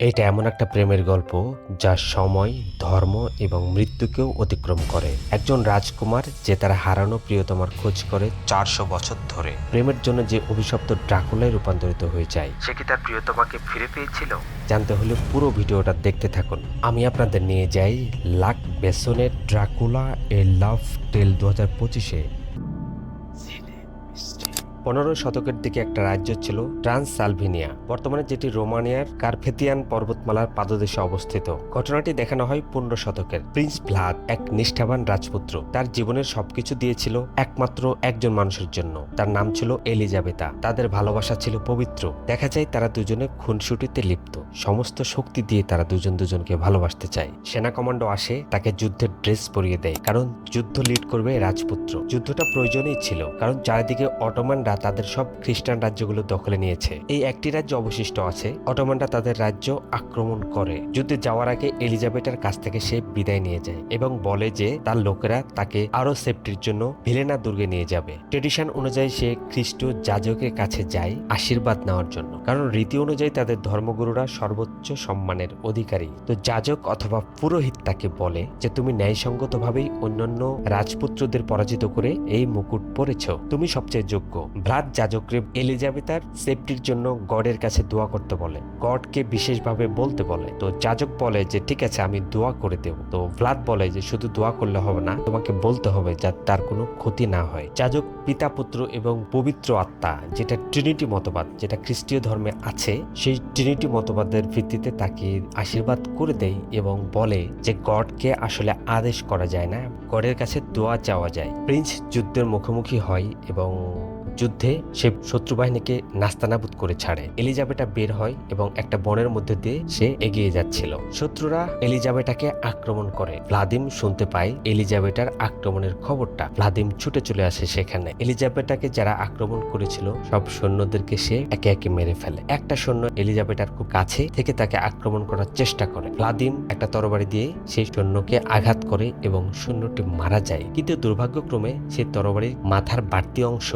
এটা এমন একটা প্রেমের গল্প যা সময়, ধর্ম এবং মৃত্যুকেও অতিক্রম করে। একজন রাজকুমার যে তার হারানো প্রিয়তমার খোঁজ করে চারশো বছর ধরে। প্রেমের জন্য যে অভিশপ্ত ড্রাকুলায় রূপান্তরিত হয়ে যায়, সে কি তার প্রিয়তমাকে ফিরে পেয়েছিল? জানতে হলে পুরো ভিডিওটা দেখতে থাকুন। আমি আপনাদের নিয়ে যাই লাক বেসনের ড্রাকুলা এ লাভ টেল দু হাজার পঁচিশে। পনেরো শতকের দিকে একটা রাজ্য ছিল ট্রান্সসালভিনিয়া। বর্তমানে যেটি রোমানিয়ার কার্ফেতিয়ান পর্বতমালার পাদদেশে অবস্থিত। ঘটনাটি দেখানো হয় পনেরো শতকের। প্রিন্স ভ্লাদ এক নিষ্ঠাবান রাজপুত্র। তার জীবনের সবকিছু দিয়েছিল একমাত্র একজন মানুষের জন্য। তার নাম ছিল এলিজাবেতা তাদের ভালোবাসা ছিল পবিত্র। দেখা যায় তারা দুজনে খুনসুটিতে লিপ্ত। সমস্ত শক্তি দিয়ে তারা দুজন দুজনকে ভালোবাসতে চায়। সেনা কমান্ডো আসে, তাকে যুদ্ধের ড্রেস পরিয়ে দেয়। কারণ যুদ্ধ লিড করবে রাজপুত্র। যুদ্ধটা প্রয়োজনই ছিল। কারণ চারিদিকে অটোমানরা তাদের সব খ্রিস্টান রাজ্যগুলো দখলে নিয়েছে। এই একটি রাজ্য অবশিষ্ট আছে, অটোমানরা তাদের রাজ্য আক্রমণ করে। যুদ্ধে যাওয়ার আগে এলিজাবেটার কাছ থেকে সে বিদায় নিয়ে যায় এবং বলে যে তার লোকেরা তাকে আরও সেফটির জন্য ভিলেনা দুর্গে নিয়ে যাবে। ট্রেডিশন অনুযায়ী সে খ্রিস্ট যাজকের কাছে যায় আশীর্বাদ নেওয়ার জন্য। কারণ রীতি অনুযায়ী তাদের ধর্মগুরুরা সর্বোচ্চ সম্মানের অধিকারী। তো যাজক অথবা পুরোহিত তাকে বলে যে, তুমি ন্যায়সঙ্গতভাবেই অন্যান্য রাজপুত্রদের পরাজিত করে এই মুকুট পরেছ। তুমি সবচেয়ে যোগ্য। ভ্লাদ যাজকরে এলিজাবেথার সেফটির জন্য গডের কাছে দোয়া করতে বলে। গডকে বিশেষভাবে বলতে বলে, তো যাজক বলে যে, ঠিক আছে, আমি দোয়া করে দেব। তো ভ্লাদ বলে যে, শুধু দোয়া করলে হবে না, তোমাকে বলতে হবে যাতে তার কোনো ক্ষতি না হয়। যাজক পিতা, পুত্র এবং পবিত্র আত্মা, যেটা ট্রিনিটি মতবাদ, যেটা খ্রিস্টীয় ধর্মে আছে, সেই ট্রিনিটি মতবাদের ভিত্তিতে তাকে আশীর্বাদ করে দেয় এবং বলে যে, গডকে আসলে আদেশ করা যায় না, গডের কাছে দোয়া চাওয়া যায়। প্রিন্স যুদ্ধের মুখোমুখি হয় এবং যুদ্ধে সে শত্রু বাহিনীকে নাস্তানাবুদ করে ছাড়ে। এলিজাবেটা বের হয় এবং একটা বনের মধ্যে দিয়ে সে এগিয়ে যাচ্ছিল। শত্রুরা এলিজাবেটাকে আক্রমণ করে। ভ্লাদিম শুনতে পায় এলিজাবেটার আক্রমণের খবরটা। ভ্লাদিম ছুটে চলে আসে সেখানে। এলিজাবেটাকে যারা আক্রমণ করেছিল, সব সৈন্যদেরকে সে একে একে মেরে ফেলে। একটা সৈন্য এলিজাবেটার খুব কাছে থেকে তাকে আক্রমণ করার চেষ্টা করে। ভ্লাদিম একটা তরবারি দিয়ে সেই সৈন্যকে আঘাত করে এবং সৈন্যটি মারা যায়। কিন্তু দুর্ভাগ্যক্রমে সেই তরবারির মাথার বাড়তি অংশ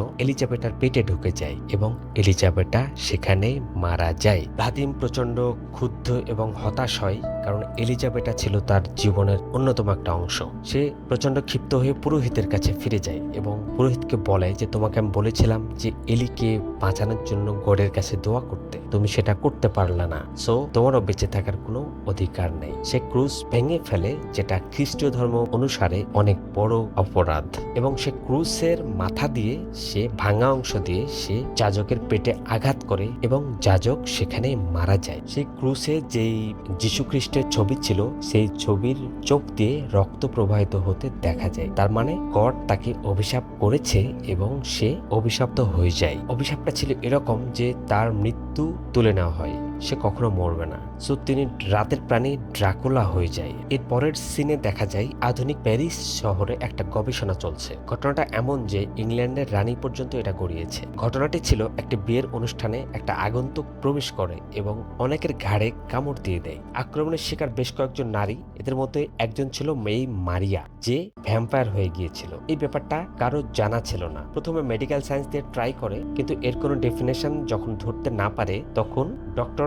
এলিজাবেটার পেটে ঢুকে যায় এবং এলিজাবেটা সেখানে মারা যায়। ভাদিম প্রচণ্ড ক্ষুব্ধ এবং হতাশ হয়। কারণ এলিজাবেটা ছিল তার জীবনের অন্যতম একটা অংশ। সে প্রচণ্ড ক্ষিপ্ত হয়ে পুরোহিতের কাছে ফিরে যায় এবং পুরোহিতকে বলে যে, তোমাকে আমি বলেছিলাম যে, এলিকে বাঁচানোর জন্য গডের কাছে দোয়া করতে। তুমি সেটা করতে পারলে না। সো, তোমারও বেঁচে থাকার কোনো অধিকার নেই। সে ক্রুজ ভেঙে ফেলে, যেটা খ্রিস্টীয় ধর্ম অনুসারে অনেক বড় অপরাধ। এবং সে ক্রুজের মাথা দিয়ে, সে ভাঙা অংশ দিয়ে, সে যাজকের পেটে আঘাত করে এবং যাজক সেখানে মারা যায়। সেই ক্রুসে যেই যীশু খ্রিস্টের ছবি ছিল, সেই ছবির চোখ দিয়ে রক্ত প্রবাহিত হতে দেখা যায়। তার মানে গড তাকে অভিশাপ করেছে এবং সে অভিশপ্ত হয়ে যায়। অভিশাপটা ছিল এরকম যে তার মৃত্যু তুলে নেওয়া হয়। সে কখনো মরবে না। সো তিনি রাতের প্রাণী ড্রাকুলা হয়ে যায়। এর পরের সিনে দেখা যায় আধুনিক প্যারিস শহরে একটা গবেষণা চলছে। ঘটনাটা এমন যে ইংল্যান্ডের রানী পর্যন্ত এটা গড়িয়েছে। ঘটনাটি ছিল একটি বিয়ের অনুষ্ঠানে একটা আগন্তুক প্রবেশ করে এবং অনেকের ঘাড়ে কামড় দিয়ে দেয়। আক্রমণের শিকার বেশ কয়েকজন নারী, এদের মধ্যে একজন ছিল মেই মারিয়া, যে ভ্যাম্পায়ার হয়ে গিয়েছিল। এই ব্যাপারটা কারও জানা ছিল না। প্রথমে মেডিকেল সায়েন্স দিয়ে ট্রাই করে, কিন্তু এর কোনো ডেফিনেশন যখন ধরতে না পারে, তখন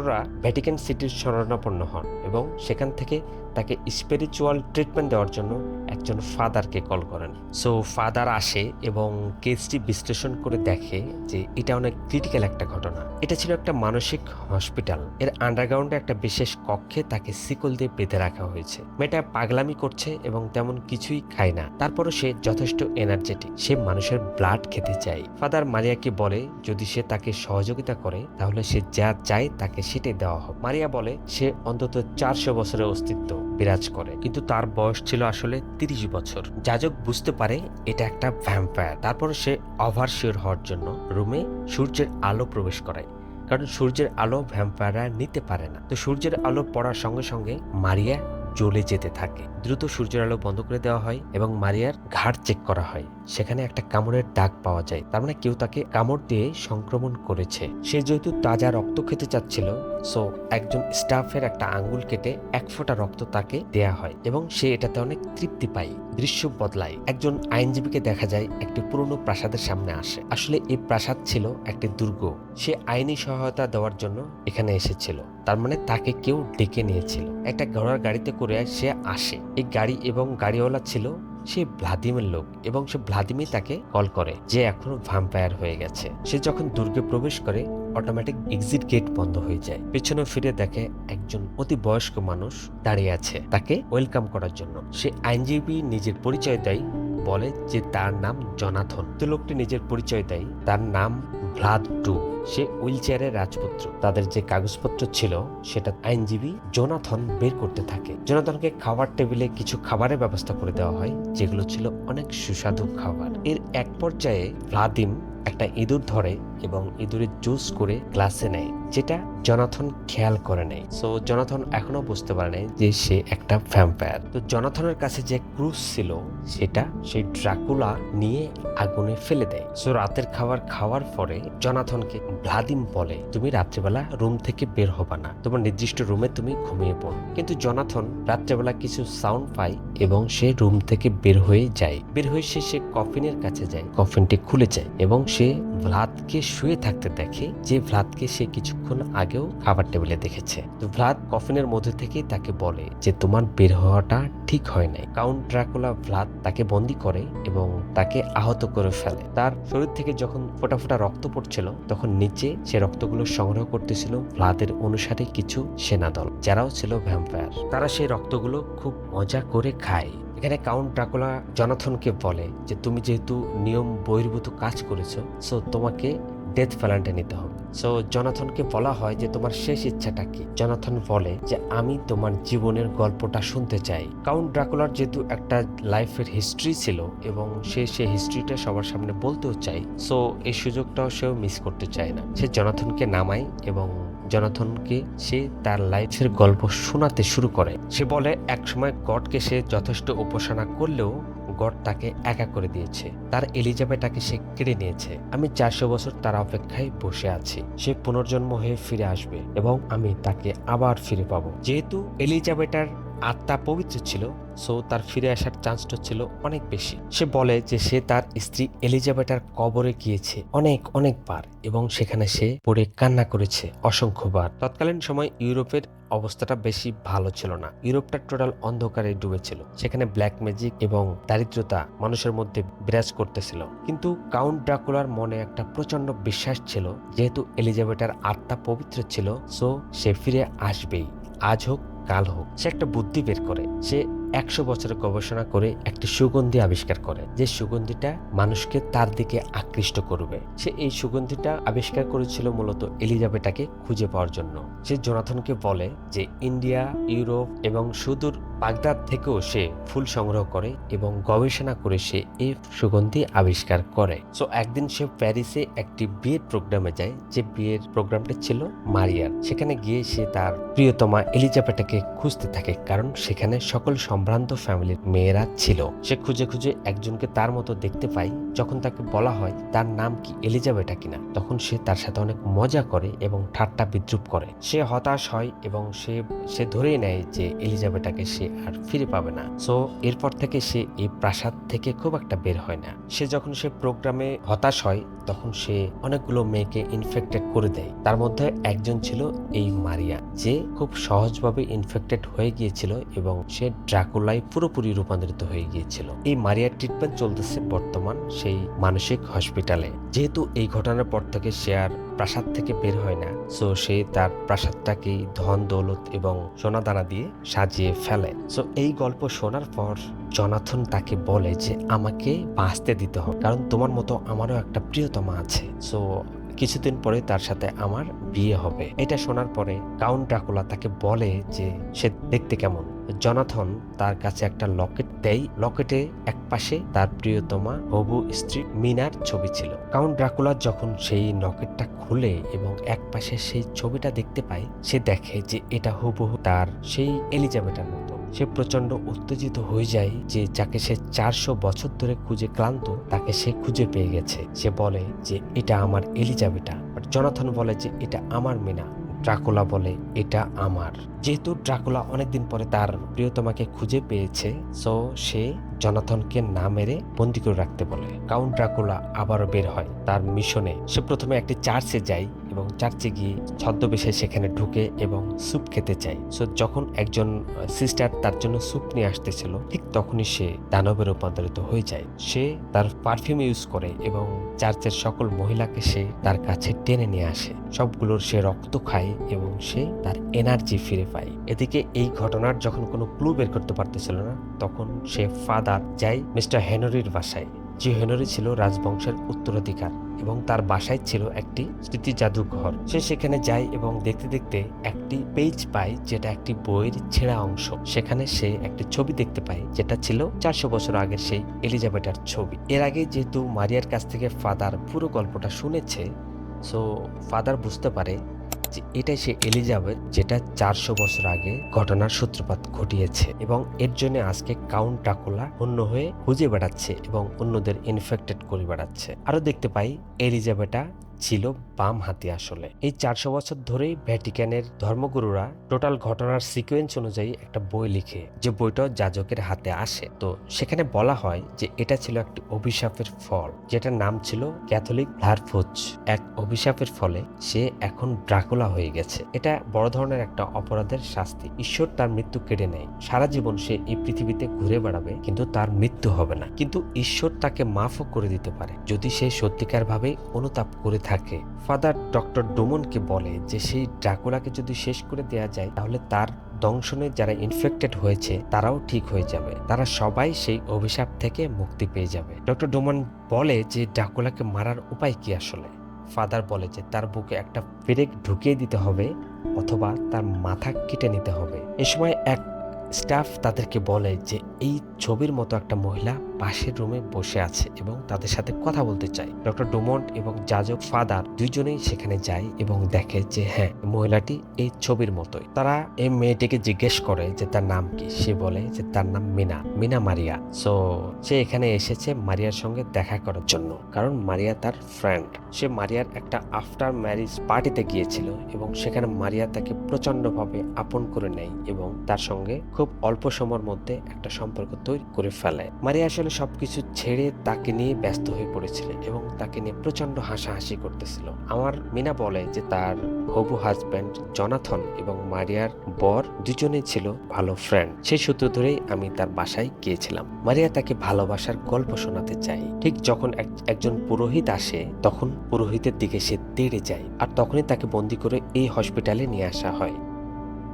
ডক্টররা ভ্যাটিকান সিটির শরণাপন্ন হন। এবং সেখান থেকে তাকে স্পিরিচুয়াল ট্রিটমেন্ট দেওয়ার জন্য একজন ফাদারকে কল করেন। সো ফাদার আসে এবং কেসটি বিশ্লেষণ করে দেখে যে এটা অনেক ক্রিটিক্যাল একটা ঘটনা। এটা ছিল একটা মানসিক হসপিটাল এর আন্ডারগ্রাউন্ডে একটা বিশেষ কক্ষে তাকে শিকল দিয়ে বেঁধে রাখা হয়েছে। মেয়েটা পাগলামি করছে এবং তেমন কিছুই খায় না। তারপরও সে যথেষ্ট এনার্জেটিক সে মানুষের ব্লাড খেতে চায়। ফাদার মারিয়াকে বলে, যদি সে তাকে সহযোগিতা করে, তাহলে সে যা চায় তাকে সেটাই দেওয়া হবে মারিয়া বলে, সে অন্তত চারশো বছরের অস্তিত্ব বিরাজ করে। কিন্তু তার বয়স ছিল আসলে তিরিশ বছর। যাজক বুঝতে পারে এটা একটা ভ্যাম্পায়ার তারপর সে ওভারশিওর হওয়ার জন্য রুমে সূর্যের আলো প্রবেশ করে কারণ সূর্যের আলো ভ্যাম্পায়াররা নিতে পারে না। তো সূর্যের আলো পড়ার সঙ্গে সঙ্গে মারিয়া জ্বলে যেতে থাকে। দ্রুত সূর্যের আলো বন্ধ করে দেওয়া হয় এবং মারিয়ার ঘাড় চেক করা হয়। সেখানে একটা কামড়ের দাগ পাওয়া যায়। তার মানে কেউ তাকে কামড় দিয়ে সংক্রমণ করেছে। সে যেহেতু তাজা রক্ত খেতে চাচ্ছিল সো একজন স্টাফের একটা আঙ্গুল কেটে এক ফোঁটা রক্ত তাকে দেয়া হয় এবং সে এটাতে অনেক তৃপ্তি পায়। দৃশ্য বদলায়। একজন আইনজীবীকে দেখা যায় একটি পুরনো প্রাসাদের সামনে আসে। আসলে এই প্রাসাদ ছিল একটি দুর্গ। সে আইনি সহায়তা দেওয়ার জন্য এখানে এসেছিল। তার মানে তাকে কেউ ডেকে নিয়েছিল। একটা ঘোড়ার গাড়িতে করে সে আসে। এই গাড়ি এবং গাড়িওয়ালা ছিল সে ভ্লাদিমের লোক এবং সে ভ্লাদিমি তাকে কল করে, যে এখনও ভ্যাম্পায়ার হয়ে গেছে। সে যখন দুর্গে প্রবেশ করে অটোমেটিক এক্সিট গেট বন্ধ হয়ে যায়। পেছনে ফিরে দেখে একজন অতি বয়স্ক মানুষ দাঁড়িয়ে আছে তাকে ওয়েলকাম করার জন্য। সে আইনজীবী নিজের পরিচয় দেয়, বলে যে তার নাম জনাথন। তো লোকটি নিজের পরিচয় দেয়, তার নাম ভ্লাদ টু। সে হুইল চেয়ারের রাজপুত্র। তাদের যে কাগজপত্র ছিল, সেটা আইনজীবী জোনাথন বের করতে থাকে। জোনাথনকে খাবার টেবিলে কিছু খাবারের ব্যবস্থা করে দেওয়া হয়, যেগুলো ছিল অনেক সুস্বাদু খাবার। এর এক পর্যায়ে ভ্লাদিম একটা ইঁদুর ধরে এবং ইঁদুরের জুস করে গ্লাসে নেয়, যেটা জনাথন খেয়াল করে নেয়। সো জনাথন এখনও বুঝতে পারে নাই যে সে একটা ভ্যাম্পায়ার তো জনাথনের কাছে যে ক্রুজ ছিল, সেটা সেই ড্রাকুলা নিয়ে আগুনে ফেলে দেয়। সো রাতের খাবার খাওয়ার পরে জনাথনকে ভ্লাদিম বলে, তুমি রাত্রেবেলা রুম থেকে বের হবা না। তোমার নির্দিষ্ট রুমে তুমি ঘুমিয়ে পড়। কিন্তু জনাথন রাত্রেবেলা কিছু সাউন্ড পায় এবং সে রুম থেকে বের হয়ে যায়। বের হয়ে সে সে কফিনের কাছে যায়। কফিনটি খুলে যায় এবং সে ভ্লাদকে শুয়ে থাকতে দেখে যে ভ্লাদকে সে কিছুক্ষণ আগেও খাবার টেবিলে দেখেছে। তো ভ্লাদ কফিনের মধ্যে থেকে তাকে বলে যে, তোমার বের হওয়াটা ঠিক হয় নাই। কাউন্ট ড্রাকুলা ভ্লাদ তাকে বন্দি করে এবং তাকে আহত করে ফেলে। তার শরীর থেকে যখন ফোটা ফোটা রক্ত পড়ছিল, তখন নিচে সে রক্তগুলো সংগ্রহ করতেছিল ভ্লাদের অনুসারে কিছু সেনাদল, যারাও ছিল ভ্যাম্পায়ার। তারা সেই রক্তগুলো খুব মজা করে খায়। এখানে কাউন্ট ড্রাকুলা জনাথনকে বলে যে, তুমি যেহেতু নিয়ম বহির্ভূত কাজ করেছ সো তোমাকে ডেথ প্যালান্টে নিতে হবে। সো জনাথনকে বলা হয় যে, তোমার শেষ ইচ্ছাটা কি? জনাথন বলে যে, আমি তোমার জীবনের গল্পটা শুনতে চাই। কাউন্ট ড্রাকুলার যেহেতু একটা লাইফের হিস্ট্রি ছিল এবং সে সেই হিস্ট্রিটা সবার সামনে বলতেও চাই সো এই সুযোগটাও সেও মিস করতে চায় না। সে জনাথনকে নামায় এবং জনাথনকে সে তার লাইফের গল্প শোনাতে শুরু করে। সে বলে, একসময় গডকে সে যথেষ্ট উপাসনা করলেও গড তাকে একা করে দিয়েছে। তার এলিজাবেটাকে সে কেড়ে নিয়েছে। আমি চারশো বছর তার অপেক্ষায় বসে আছি। সে পুনর্জন্ম হয়ে ফিরে আসবে এবং আমি তাকে আবার ফিরে পাবো। যেহেতু এলিজাবেটার আত্মা পবিত্র ছিল সো তার ফিরে আসার চান্সটা ছিল অনেক বেশি। সে বলে যে সে তার স্ত্রী এলিজাবেটার কবরে গিয়েছে অনেক, অনেকবার এবং সেখানে সে পড়ে কান্না করেছে অসংখ্যবার। তৎকালীন সময় ইউরোপের অবস্থাটা বেশি ভালো ছিল না। ইউরোপটা টোটাল অন্ধকারে ডুবেছিল সেখানে ব্ল্যাক ম্যাজিক এবং দারিদ্রতা মানুষের মধ্যে বিরাজ করতেছিল। কিন্তু কাউন্ট ড্রাকুলার মনে একটা প্রচণ্ড বিশ্বাস ছিল। যেহেতু এলিজাবেটার আত্মা পবিত্র ছিল সো সে ফিরে আসবেই। আজ হোক, কাল হোক। সে একটা বুদ্ধি বের করে। সে একশো বছরের গবেষণা করে একটি সুগন্ধি আবিষ্কার করে। যে সুগন্ধিটা মানুষকে তার দিকে আকৃষ্ট করবে। সে এই সুগন্ধিটা আবিষ্কার করেছিল মূলত এলিজাবেটাকে খুঁজে পাওয়ার জন্য। সে জোনাথনকে বলে যে, ইন্ডিয়া, ইউরোপ এবং সুদূর বাগদাদ থেকেও সে ফুল সংগ্রহ করে এবং গবেষণা করে সে এই সুগন্ধি আবিষ্কার করে। সো একদিন সে প্যারিসে একটি বিয়ের প্রোগ্রামে যায়। যে বিয়ের প্রোগ্রামটা ছিল মারিয়ার। সেখানে গিয়ে সে তার প্রিয়তমা এলিজাবেটাকে খুঁজতে থাকে, কারণ সেখানে সকল সম্ভ্রান্ত ফ্যামিলির মেয়েরা ছিল। সে খুঁজে খুঁজে একজনকে তার মতো দেখতে পায়। যখন তাকে বলা হয় তার নাম কি এলিজাবেটা কিনা, তখন সে তার সাথে অনেক মজা করে এবং ঠাট্টা বিদ্রুপ করে। সে হতাশ হয় এবং সে সে ধরেই নেয় যে এলিজাবেটাকে সে আর ফিরে পাবে না। সো এরপর থেকে সে এই প্রাসাদ থেকে খুব একটা বের হয় না। সে যখন সে প্রোগ্রামে হতাশ হয়, তখন সে অনেকগুলো মেয়েকে ইনফেক্টেড করে দেয়। তার মধ্যে একজন ছিল এই মারিয়া, যে খুব সহজভাবে ইনফেক্টেড হয়ে গিয়েছিল এবং সে ড্রাকুলায় পুরোপুরি রূপান্তরিত হয়ে গিয়েছিল। এই মারিয়ার ট্রিটমেন্ট চলতেছে বর্তমান সেই মানসিক হসপিটালে যেহেতু এই ঘটনার পর থেকে সে আর প্রাসাদ থেকে বের হয় না। সো সে তার প্রাসাদটাকেই ধন, দৌলত এবং সোনা দানা দিয়ে সাজিয়ে ফেলে। সো এই গল্প শোনার পর জনাথন তাকে বলে যে, আমাকে বাঁচতে দিতে হবে। কারণ তোমার মতো আমারও একটা প্রিয়তমা আছে। সো কিছুদিন পরে তার সাথে আমার বিয়ে হবে। এটা শোনার পরে কাউন্ট ড্রাকুলা তাকে বলে যে সে দেখতে কেমন। জনাথন তার কাছে একটা লকেট দেয়। লকেটে এক পাশে তার প্রিয়তমা হবু স্ত্রী মিনার ছবি ছিল। কাউন্ট ড্রাকুলা যখন সেই লকেটটা খুলে এবং এক পাশে সেই ছবিটা দেখতে পায়, সে দেখে যে এটা হুবহু তার সেই এলিজাবেটার মতো। সে প্রচণ্ড উত্তেজিত হয়ে যায় যে যাকে সে চারশো বছর ধরে খুঁজে ক্লান্ত, তাকে সে খুঁজে পেয়ে গেছে। সে বলে যে, এটা আমার এলিজাবেটা বাট জনাথন বলে যে, এটা আমার মিনা। ড্রাকুলা বলে, এটা আমার। যেহেতু ড্রাকুলা অনেকদিন পরে তার প্রিয়তমাকে খুঁজে পেয়েছে, সো সে জনাথনকে না মেরে বন্দি করে রাখতে বলে। কাউন্ট ড্রাকুলা আবারও বের হয় তার মিশনে। সে প্রথমে একটি চার্চে যায় এবং চার্চে গিয়ে ছদ্মবেশে সেখানে ঢুকে এবং স্যুপ খেতে চায়। সো যখন একজন সিস্টার তার জন্য স্যুপ নিয়ে আসতেছিল, ঠিক তখনই সে দানবে রূপান্তরিত হয়ে যায়। সে তার পারফিউম ইউজ করে এবং চার্চের সকল মহিলাকে সে তার কাছে টেনে নিয়ে আসে। সবগুলোর সে রক্ত খায় এবং সে তার এনার্জি ফিরে পায়। এদিকে এই ঘটনার যখন কোনো ক্লু বের করতে পারতেছিল না, তখন সে ফাদার যায় মিস্টার হেনরির বাসায়। যে হেনরি ছিল রাজবংশের উত্তরাধিকার এবং তার বাসায় ছিল একটি স্মৃতি জাদুঘর। সে সেখানে যায় এবং দেখতে দেখতে একটি পেজ পায় যেটা একটি বইয়ের ছেঁড়া অংশ। সেখানে সে একটি ছবি দেখতে পায় যেটা ছিল চারশো বছর আগের সেই এলিজাবেটার ছবি। এর আগে যেহেতু মারিয়ার কাছ থেকে ফাদার পুরো গল্পটা শুনেছে, সো ফাদার বুঝতে পারে যে এটাই সে এলিজাবেথ যেটা চারশো বছর আগে ঘটনার সূত্রপাত ঘটিয়েছে এবং এর জন্য আজকে কাউন্ট টাকুলা অন্য হয়ে খুঁজে বেড়াচ্ছে এবং অন্যদের ইনফেক্টেড করে বেড়াচ্ছে। আরও দেখতে পাই এলিজাবেটা ছিল বাম হাতি আসলে। এই চারশো বছর ধরেই ভ্যাটিকানের ধর্মগুরুরা টোটাল ঘটনার সিকোয়েন্স অনুযায়ী একটা বই লিখে যে বইটা যাজকের হাতে আসে। তো সেখানে বলা হয় যে এটা ছিল একটি অভিশাপের ফল, যেটার নাম ছিল ক্যাথলিক ভারফুজ। এক অভিশাপের ফলে সে এখন ড্রাকুলা হয়ে গেছে। এটা বড় ধরনের একটা অপরাধের শাস্তি। ঈশ্বর তার মৃত্যু কেড়ে নেয়। সারা জীবন সে এই পৃথিবীতে ঘুরে বেড়াবে, কিন্তু তার মৃত্যু হবে না। কিন্তু ঈশ্বর তাকে মাফও করে দিতে পারে। যদি সে সত্যিকার ভাবে অনুতাপ করে থাকে ফাদার ডক্টর ডোমনকে বলে যে সেই ড্রাকুলাকে যদি শেষ করে দেয়া যায়, তাহলে তার দংশনে যারা ইনফেক্টেড হয়েছে, তারাও ঠিক হয়ে যাবে। তারা সবাই সেই অভিশাপ থেকে মুক্তি পেয়ে যাবে। ডক্টর ডোমন বলে যে ড্রাকুলাকে মারার উপায় কি আসলে? ফাদার বলে যে তার বুকে একটা পেরেক ঢুকিয়ে দিতে হবে, অথবা তার মাথা কেটে নিতে হবে। এ সময় এক স্টাফ তাদেরকে বলে যে, এই ছবির মতো একটা মহিলা পাশের রুমে বসে আছে এবং তাদের সাথে কথা বলতে চায়। ডক্টর ডোমন্ট এবং যাজক ফাদার দুইজনেই সেখানে যায় এবং দেখে যে হ্যাঁ মহিলাটি এই ছবির মতোই। তারা এই মেয়েটিকে জিজ্ঞেস করে যে, তার নাম কি? সে বলে যে, তার নাম মিনা মিনা মারিয়া। সো সে এখানে এসেছে মারিয়ার সঙ্গে দেখা করার জন্য, কারণ মারিয়া তার ফ্রেন্ড সে মারিয়ার একটা আফটার ম্যারিজ পার্টিতে গিয়েছিল এবং সেখানে মারিয়া তাকে প্রচন্ডভাবে আপন করে নেয় এবং তার সঙ্গে খুব অল্প সময়ের মধ্যে একটা সম্পর্ক তৈরি করে ফেলে। মারিয়া আসলে সবকিছু ছেড়ে তাকে নিয়ে ব্যস্ত হয়ে পড়েছিল এবং তাকে নিয়ে প্রচণ্ড হাসাহাসি করতেছিল। আমার মিনা বলে যে তার হবু হাজব্যান্ড জনাথন এবং মারিয়ার বর দুজনেই ছিল ভালো ফ্রেন্ড সেই সূত্র ধরেই আমি তার বাসায় গিয়েছিলাম। মারিয়া তাকে ভালোবাসার গল্প শোনাতে চাই ঠিক যখন এক- একজন পুরোহিত আসে, তখন পুরোহিতের দিকে সে তেড়ে যায়। আর তখনই তাকে বন্দি করে এই হসপিটালে নিয়ে আসা হয়।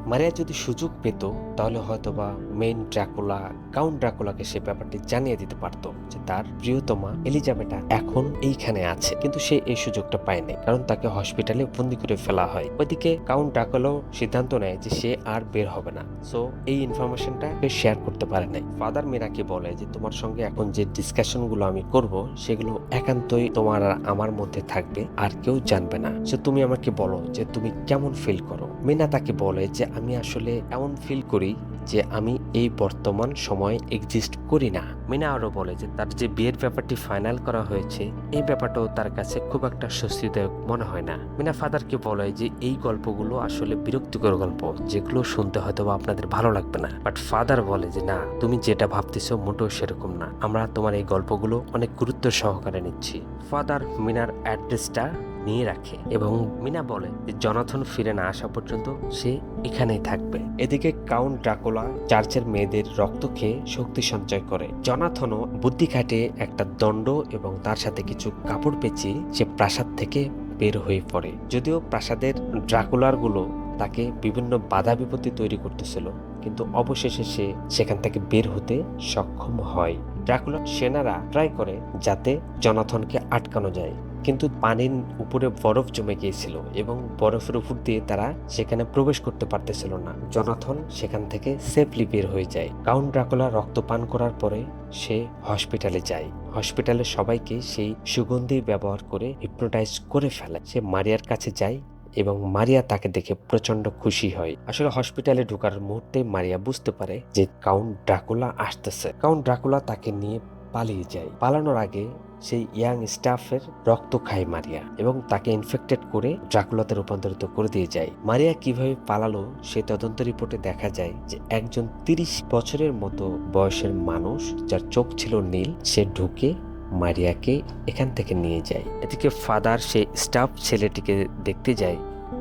মারিয়া যদি সুযোগ পেত, তাহলে হয়তোবা মেন ড্রাকুলা কাউন্ট ড্রাকুলাকে সে ব্যাপারটি জানিয়ে দিতে পারত যে তার প্রিয়তমা এলিজাবেটা এখন এইখানে আছে। কিন্তু সে এই সুযোগটা পায়নি, কারণ তাকে হসপিটালে বন্দি করে ফেলা হয়। ওইদিকে কাউন্ট ড্রাকুলাও সিদ্ধান্ত নেয় যে সে আর বের হবে না। সো এই ইনফরমেশনটা শেয়ার করতে পারে নাই। ফাদার মিনাকে বলে যে, তোমার সঙ্গে এখন যে ডিসকাশনগুলো আমি করব, সেগুলো একান্তই তোমার আর আমার মধ্যে থাকবে, আর কেউ জানবে না। সো তুমি আমাকে বলো যে, তুমি কেমন ফিল করো? মিনা তাকে বলে যে আমি আসলে এমন ফিল করি যে আমি এই বর্তমান সময়ে এক্সিস্ট করি না। মিনা আরও বলে যে তার যে বিয়ের ব্যাপারটি ফাইনাল করা হয়েছে, এই ব্যাপারটাও তার কাছে খুব একটা স্বস্তিদায়ক মনে হয় না। মিনা ফাদারকে বলে যে এই গল্পগুলো আসলে বিরক্তিকর গল্প, যেগুলো শুনতে হয়তো আপনাদের ভালো লাগবে না। বাট ফাদার বলে যে, না, তুমি যেটা ভাবতেছো মোটেও সেরকম না। আমরা তোমার এই গল্পগুলো অনেক গুরুত্ব সহকারে নিচ্ছি। ফাদার মিনার অ্যাড্রেসটা নিয়ে রাখে এবং মিনা বলে যে জনাথন ফিরে না আসা পর্যন্ত সে এখানেই থাকবে। এদিকে কাউন্ট ড্রাকুলা চার্চের মেয়েদের রক্ত খেয়ে শক্তি সঞ্চয় করে। জনাথনও বুদ্ধি খাটিয়ে একটা দণ্ড এবং তার সাথে কিছু কাপড় পেঁচিয়ে সে প্রাসাদ থেকে বের হয়ে পড়ে। যদিও প্রাসাদের ড্রাকুলারগুলো তাকে বিভিন্ন বাধা বিপত্তি তৈরি করতেছিল, কিন্তু অবশেষে সে সেখান থেকে বের হতে সক্ষম হয়। ড্রাকুলার সেনারা ট্রাই করে যাতে জনাথনকে আটকানো যায়। কিন্তু পানির উপরে বরফ জমে গিয়েছিল এবং বরফের উপর দিয়ে তারা সেখানে প্রবেশ করতে পারতেছিল না। জনাথন সেখান থেকে সেফলি বের হয়ে যায়। কাউন্ট ড্রাকুলা রক্ত পান করার পরে সে হসপিটালে যায়। হসপিটালে সবাইকে সেই সুগন্ধি ব্যবহার করে হিপনোটাইজ করে ফেলে। সে মারিয়ার কাছে যায় এবং মারিয়া তাকে দেখে প্রচণ্ড খুশি হয়। আসলে হসপিটালে ঢোকার মুহূর্তে মারিয়া বুঝতে পারে যে কাউন্ট ড্রাকুলা আসতেছে। কাউন্ট ড্রাকুলা তাকে নিয়ে পালিয়ে যায়। পালানোর আগে সেই ইয়াং স্টাফের রক্ত খায় মারিয়া এবং তাকে ইনফেক্টেড করে ড্রাকুলাতে রূপান্তরিত করে দিয়ে যায়। মারিয়া কীভাবে পালালো সে তদন্ত রিপোর্টে দেখা যায় যে একজন তিরিশ বছরের মতো বয়সের মানুষ যার চোখ ছিল নীল, সে ঢুকে মারিয়াকে এখান থেকে নিয়ে যায়। এদিকে ফাদার সেই স্টাফ ছেলেটিকে দেখতে যায়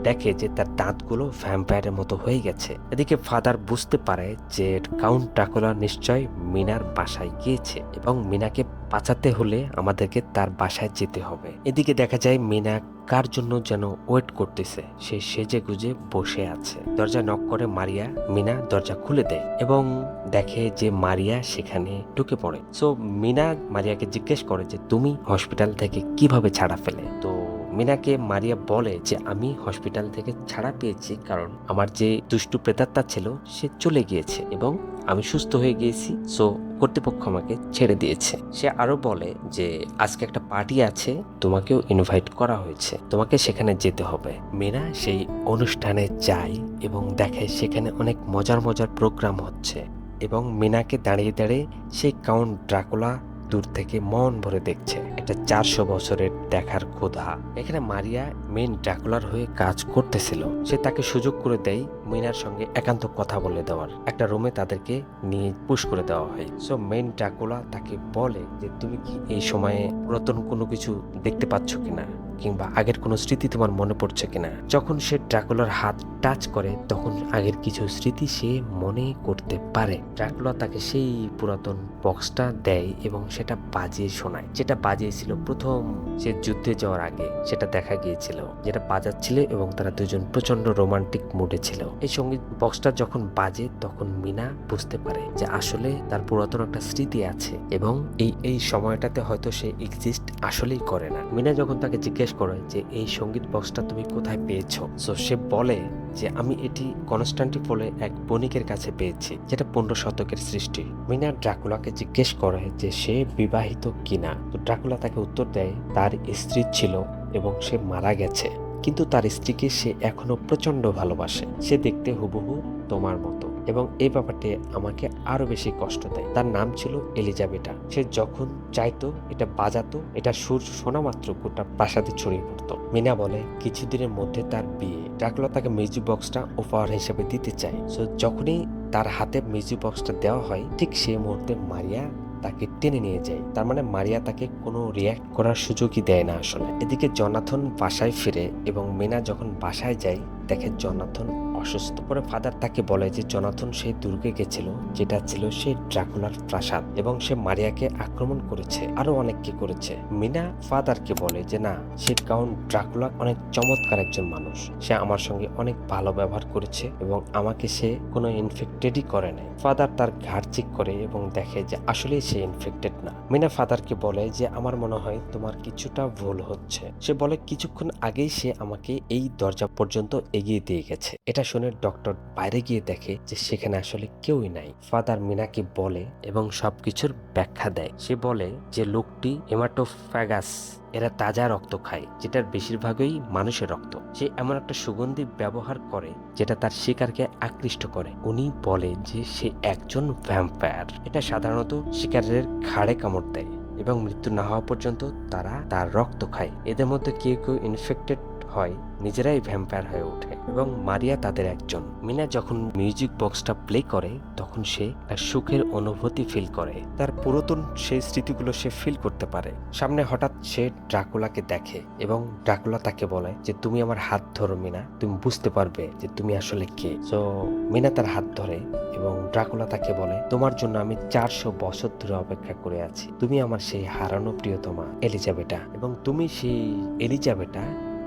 দেখে যে তার দাঁতগুলো ভ্যাম্পায়ারের মতো হয়ে গেছে। এদিকে ফাদার বুঝতে পারে যে কাউন্ট ড্রাকুলা নিশ্চয় মিনার বাসায় গিয়েছে এবং মিনাকে বাঁচাতে হলে আমাদেরকে তার বাসায় যেতে হবে। এদিকে দেখা যায় মিনা কার জন্য যেন ওয়েট করতেছে, সে সেজে গুজে বসে আছে। দরজা নক করে মারিয়া মিনা দরজা খুলে দেয় এবং দেখে যে মারিয়া সেখানে ঢুকে পড়ে। সো মিনা মারিয়াকে জিজ্ঞেস করে যে, তুমি হসপিটাল থেকে কীভাবে ছাড়া ফেলে? তো মিনাকে মারিয়া বলে যে আমি হসপিটাল থেকে ছাড়া পেয়েছি কারণ আমার যে দুষ্টু প্রেতাত্মা ছিল, সে চলে গিয়েছে এবং আমি সুস্থ হয়ে গিয়েছি সো কর্তৃপক্ষ আমাকে ছেড়ে দিয়েছে। সে আরও বলে যে, আজকে একটা পার্টি আছে, তোমাকেও ইনভাইট করা হয়েছে। তোমাকে সেখানে যেতে হবে। মিনা সেই অনুষ্ঠানে যায় এবং দেখে সেখানে অনেক মজার মজার প্রোগ্রাম হচ্ছে এবং মিনাকে দাঁড়িয়ে দাঁড়িয়ে সেই কাউন্ট ড্রাকুলা দূর থেকে মন ভরে দেখছে। এটা চারশো বছরের দেখার ক্ষুধা। এখানে মারিয়া মেন ড্রাকুলার হয়ে কাজ করতেছিল। সে তাকে সুযোগ করে দেয় মিনার সঙ্গে একান্ত কথা বলে দেওয়ার। একটা রুমে তাদেরকে নিয়ে পুশ করে দেওয়া হয়। সো মেন ড্রাকুলা তাকে বলে যে, তুমি কি এই সময়ে পুরাতন কোনো কিছু দেখতে পাচ্ছ কিনা? কিংবা আগের কোনো স্মৃতি তোমার মনে পড়ছে কিনা? যখন সে ড্রাকুলার হাত টাচ করে, তখন আগের কিছু স্মৃতি সে মনে করতে পারে। ড্রাকুলা তাকে সেই পুরাতন বক্সটা দেয় এবং সেটা বাজিয়ে শোনায়। যেটা বাজিয়েছিল প্রথম সে যুদ্ধে যাওয়ার আগে, সেটা দেখা গিয়েছিল। যেটা বাজাচ্ছিল এবং তারা দুজন প্রচণ্ড রোমান্টিক মুডে ছিল। এই সংগীত বক্সটা যখন বাজে, তখন মিনা বুঝতে পারে যে আসলে তার পুরাতন একটা স্মৃতি আছে এবং এই এই সময়টাতে হয়তো সে এক্সিস্ট আসলেই করে না। মিনা যখন তাকে জিজ্ঞেস করে যে এই সংগীত বক্সটা তুমি কোথায় পেয়েছ? সো সে বলে যে আমি এটি কনস্টান্টিপোলে এক বণিকের কাছে পেয়েছি, যেটা পনেরো শতকের সৃষ্টি। মিনা ড্রাকুলাকে জিজ্ঞেস করে যে সে বিবাহিত কিনা? তো ড্রাকুলা তাকে উত্তর দেয়, তার স্ত্রী ছিল এবং সে মারা গেছে। কিন্তু তার স্ত্রীকে সে এখনও প্রচণ্ড ভালোবাসে। সে দেখতে হুবহু তোমার মতো। এবং এই ব্যাপারটি আমাকে আরও বেশি কষ্ট দেয়। তার নাম ছিল এলিজাবেটা সে যখন চাইতো, এটা বাজাতো, এটা সুর শোনা মাত্র গোটা প্রাসাদে ছড়িয়ে পড়তো। মিনা বলে, কিছুদিনের মধ্যে তার বিয়ে। ড্রাকুলা তাকে মিউজিক বক্সটা উপহার হিসেবে দিতে চায়। সো যখনই তার হাতে মিউজিক বক্সটা দেওয়া হয়, ঠিক সেই মুহূর্তে মারিয়া তাকে টেনে নিয়ে যায়। তার মানে মারিয়া তাকে কোনো রিয়াক্ট করার সুযোগই দেয় না আসলে। এদিকে জনাথন বাসায় ফিরে এবং মিনা যখন বাসায় যায়, দেখে জনাথন অসুস্থ পরে ফাদার তাকে বলে যে, জনাথন সেই দুর্গে গেছিল, যেটা ছিল সেই ড্রাকুলার প্রাসাদ এবং সে মারিয়াকে আক্রমণ করেছে, আরও অনেককে করেছে। মিনা ফাদারকে বলে যে, না, সে কাউন্ট ড্রাকুলা অনেক চমৎকার একজন মানুষ। সে আমার সঙ্গে অনেক ভালো ব্যবহার করেছে এবং আমাকে সে কোনো ইনফেক্টেডই করে নাই। ফাদার তার ঘাড় চেক করে এবং দেখে যে, আসলেই সে ইনফেক্টেড না। মিনা ফাদারকে বলে যে, আমার মনে হয় তোমার কিছুটা ভুল হচ্ছে। সে বলে, কিছুক্ষণ আগেই সে আমাকে এই দরজা পর্যন্ত এগিয়ে দিয়ে গেছে। এটা শুনে ডক্টর বাইরে গিয়ে দেখে যে সেখানে আসলে কেউই নাই। ফাদার মিনাকে বলে এবং সবকিছুর ব্যাখ্যা দেয়। সে বলে যে লোকটি হেমাটোফ্যাগাস, এরা তাজা রক্ত খায়, যেটার বেশিরভাগই মানুষের রক্ত। সে এমন একটা সুগন্ধি ব্যবহার করে, যেটা তার শিকারকে আকৃষ্ট করে। উনি বলে যে সে একজন ভ্যাম্পায়ার। এটা সাধারণত শিকারের ঘাড়ে কামড় দেয় এবং মৃত্যু না হওয়া পর্যন্ত তারা তার রক্ত খায়। এদের মধ্যে কেউ কেউ ইনফেক্টেড হয়, নিজেরাই ভ্যাম্পায়ার হয়ে ওঠে এবং মারিয়া তাদের একজন। মিনা যখন মিউজিক বক্সটা প্লে করে, তখন সে তার সুখের অনুভূতি ফিল করে। তার পুরাতন সেই স্মৃতিগুলো সে ফিল করতে পারে। সামনে হঠাৎ সে ড্রাকুলাকে দেখে এবং ড্রাকুলা তাকে বলে যে, তুমি আমার হাত ধরো মিনা, তুমি বুঝতে পারবে যে তুমি আসলে কে। তো মিনা তার হাত ধরে এবং ড্রাকুলা তাকে বলে, তোমার জন্য আমি চারশো বছর ধরে অপেক্ষা করে আছি। তুমি আমার সেই হারানো প্রিয়তমা এলিজাবেটা এবং তুমি সেই এলিজাবেটা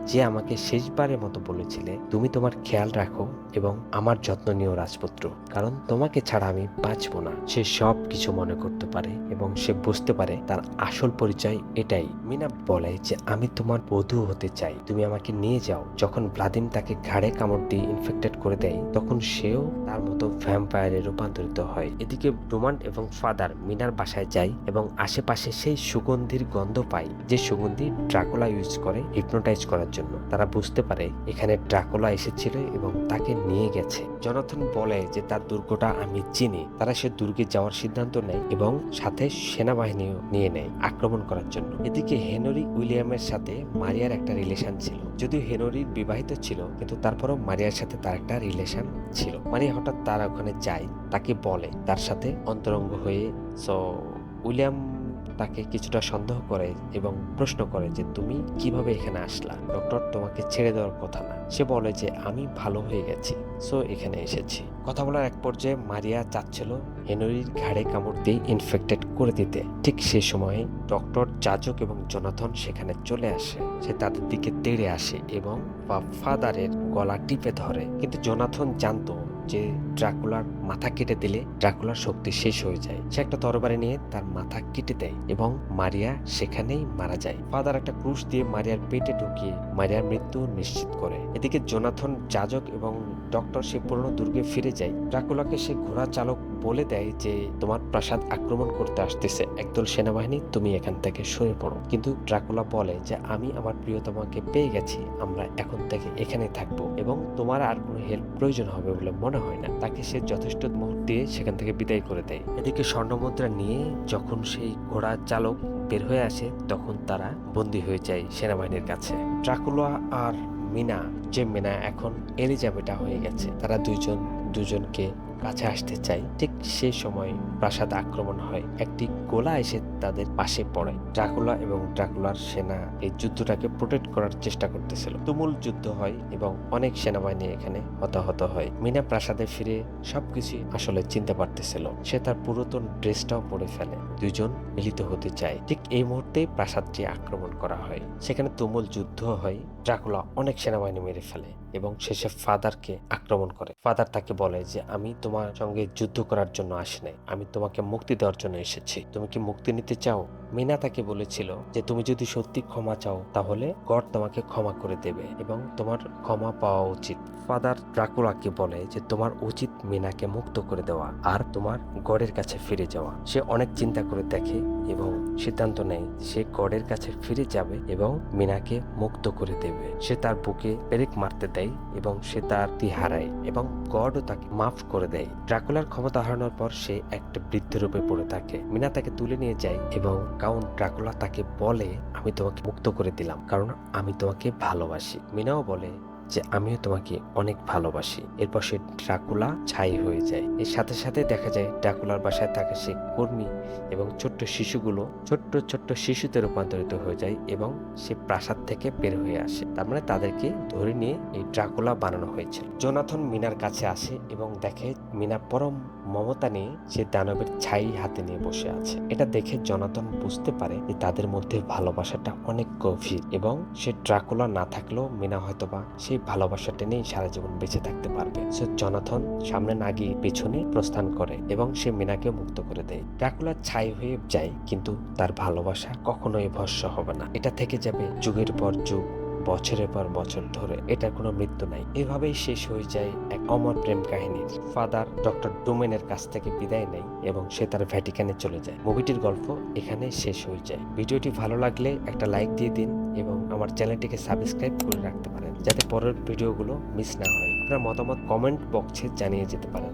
যে আমাকে শেষবারের মতো বলেছিলে, তুমি তোমার খেয়াল রাখো এবং আমার যত্ন নিও রাজপুত্র। কারণ তোমাকে ছাড়া আমি বাঁচবো না। সে সব কিছু মনে করতে পারে এবং সে বুঝতে পারে তার আসল পরিচয় এটাই। মিনা বলে যে, আমি তোমার বধূ হতে চাই। তুমি আমাকে নিয়ে যাও। যখন ভ্লাদিম তাকে ঘাড়ে কামড় দিয়ে ইনফেক্টেড করে দেয়, তখন সেও তার মতো ভ্যাম্পায়ারে রূপান্তরিত হয়। এদিকে রোমান্ড এবং ফাদার মিনার বাসায় যায় এবং আশেপাশে সেই সুগন্ধির গন্ধ পায়, যে সুগন্ধি ড্রাকুলা ইউজ করে হিপনোটাইজ করার জন্য। তারা বুঝতে পারে এখানে ড্রাকোলা এসেছিল এবং তাকে নিয়ে গেছে। জনাথন বলে যে তার দুর্গটা আমি চিনি। তারা সে দুর্গে যাওয়ার সিদ্ধান্ত নেয় এবং সাথে সেনাবাহিনীও নিয়ে নেয় আক্রমণ করার জন্য। এদিকে হেনরি উইলিয়ামের সাথে মারিয়ার একটা রিলেশন ছিল। যদিও হেনরি বিবাহিত ছিল, কিন্তু তারপরও মারিয়ার সাথে তার একটা রিলেশন ছিল। মারিয়া হঠাৎ তার ওখানে যায়, তাকে বলে, তার সাথে অন্তরঙ্গ হয়ে সো উইলিয়াম তাকে কিছুটা সন্দেহ করে এবং প্রশ্ন করে যে তুমি কীভাবে এখানে আসলা? ডক্টর, তোমাকে ছেড়ে দেওয়ার কথা না। সে বলে যে আমি ভালো হয়ে গেছি, সো এখানে এসেছি। কথা বলার এক পর্যায়ে মারিয়া চাচ্ছিল হেনরির ঘাড়ে কামড় দিয়ে ইনফেক্টেড করে দিতে। ঠিক সে সময়ে ডক্টর যাজক এবং জনাথন সেখানে চলে আসে। সে তাদের দিকে তেড়ে আসে এবং বা ফাদারের গলা টিপে ধরে। কিন্তু জনাথন জানতো যে ড্রাকুলার মাথা কেটে দিলে ড্রাকুলার শক্তি শেষ হয়ে যায়। সে একটা তরবারি নিয়ে তার মাথা কেটে দেয় এবং মারিয়া সেখানেই মারা যায়। ফাদার একটা ক্রুশ দিয়ে মারিয়ার পেটে ঢুকিয়ে মারিয়ার মৃত্যু নিশ্চিত করে। এদিকে জোনাথন যাজক এবং ডক্টর সে পুরনো দুর্গে ফিরে যায়। ড্রাকুলাকে সে ঘোড়া চালক বলে দেয় যে, তোমার প্রাসাদ আক্রমণ করতে আসতেছে। একদল সেনাবাহিনী, তুমি এখান থেকে সরে পড়ো। কিন্তু ড্রাকুলা বলে যে, আমি আমার প্রিয়তমাকে পেয়ে গেছি। আমরা এখন থেকে এখানে থাকব এবং তোমার আর কোনো হেল্প প্রয়োজন হবে বলে মনে হয় না। তাকে সে যথেষ্ট মুহূর্ত দিয়ে সেখান থেকে বিদায় করে দেয়। এদিকে স্বর্ণমুদ্রা নিয়ে যখন সেই ঘোড়া চালক বের হয়ে আসে, তখন তারা বন্দী হয়ে যায় সেনাবাহিনীর কাছে। ড্রাকুলা আর মিনা যে মিনা এখন এলিজাবেটা হয়ে গেছে। তারা দুইজন, দুজনকে কাছে আসতে চাই। ঠিক সেই সময় প্রাসাদ আক্রমণ হয়। একটি গোলা এসে তাদের পাশে পড়ে। ড্রাকুলা এবং ড্রাকুলার সেনা এই যুদ্ধটাকে প্রোটেক্ট করার চেষ্টা করতেছিল। তুমুল যুদ্ধ হয় এবং অনেক সেনাবাহিনী এখানে হতাহত হয়। মিনা প্রাসাদে ফিরে সবকিছু আসলে চিনতে পারতেছিল। সে তার পুরাতন ড্রেসটাও পরে ফেলে। দুজন মিলিত হতে চায়। ঠিক এই মুহূর্তেই প্রাসাদটি আক্রমণ করা হয়। সেখানে তুমুল যুদ্ধ হয়। ড্রাকুলা অনেক সেনাবাহিনী মেরে ফেলে এবং শেষে ফাদারকে আক্রমণ করে। ফাদার তাকে বলে যে, আমি তোমার সঙ্গে যুদ্ধ করার জন্য আসি নাই আমি তোমাকে মুক্তি দেওয়ার জন্য এসেছি। তুমি কি মুক্তি নিতে চাও? মিনা তাকে বলেছিল যে, তুমি যদি সত্যি ক্ষমা চাও, তাহলে গড তোমাকে ক্ষমা করে দেবে এবং তোমার ক্ষমা পাওয়া উচিত। ফাদার ড্রাকুলাকে বলে যে, তোমার উচিত মিনাকে মুক্ত করে দেওয়া আর তোমার গডের কাছে ফিরে যাওয়া। সে অনেক চিন্তা করে দেখে এবং সিদ্ধান্ত নেয় সে গডের কাছে ফিরে যাবে এবং মিনাকে মুক্ত করে দেবে। সে তার বুকে পেরেক মারতে দেয় এবং সে তার তি হারায় এবং গডও তাকে মাফ করে দেয়। ড্রাকুলার ক্ষমতা হারানোর পর সে একটা বৃদ্ধ রূপে পড়ে থাকে। মিনা তাকে তুলে নিয়ে যায় এবং কাউন্ট ড্রাকুলা তাকে বলে, আমি তোমাকে মুক্ত করে দিলাম, কারণ আমি তোমাকে ভালোবাসি। মিনাও বলে যে আমিও তোমাকে অনেক ভালোবাসি। এরপর সে ড্রাকুলা ছাই হয়ে যায়। এর সাথে সাথে দেখা যায় ড্রাকুলার বাসায় থাকা সে কর্মী এবং ছোট্ট শিশুগুলো ছোট্ট ছোট্ট শিশুতে রূপান্তরিত হয়ে যায় এবং সে প্রাসাদ থেকে বের হয়ে আসে। তার মানে তাদেরকে ধরে নিয়ে এই ড্রাকুলা বানানো হয়েছিল। জোনাথন মিনার কাছে আসে এবং দেখে মিনা পরম মমতা নিয়ে সে দানবের ছাই হাতে নিয়ে বসে আছে। এটা দেখে জনাতন বুঝতে পারে যে তাদের মধ্যে ভালোবাসাটা অনেক গভীর এবং সে ড্রাকুলা না থাকলেও মিনা হয়তোবা সেই ভালোবাসাটা নিয়েই সারা জীবন বেঁচে থাকতে পারবে। সে জনাথন সামনে না গিয়ে পেছনে প্রস্থান করে এবং সে মিনাকে মুক্ত করে দেয়। ড্রাকুলা ছাই হয়ে যায়, কিন্তু তার ভালোবাসা কখনোই ভস্য হবে না। এটা থেকে যাবে যুগের পর যুগ, বছরের পর বছর ধরে। এটার কোনো মৃত্যু নাই। এভাবেই শেষ হয়ে যায় এক অমর প্রেম কাহিনীর। ফাদার ডক্টর ডোমেনের কাছ থেকে বিদায় নেয় এবং সে তার ভ্যাটিকানে চলে যায়। মুভিটির গল্প এখানে শেষ হয়ে যায়। ভিডিওটি ভালো লাগলে একটা লাইক দিয়ে দিন এবং আমার চ্যানেলটিকে সাবস্ক্রাইব করে রাখতে পারেন, যাতে পরের ভিডিওগুলো মিস না হয়। আপনার মতামত কমেন্ট বক্সে জানিয়ে যেতে পারেন।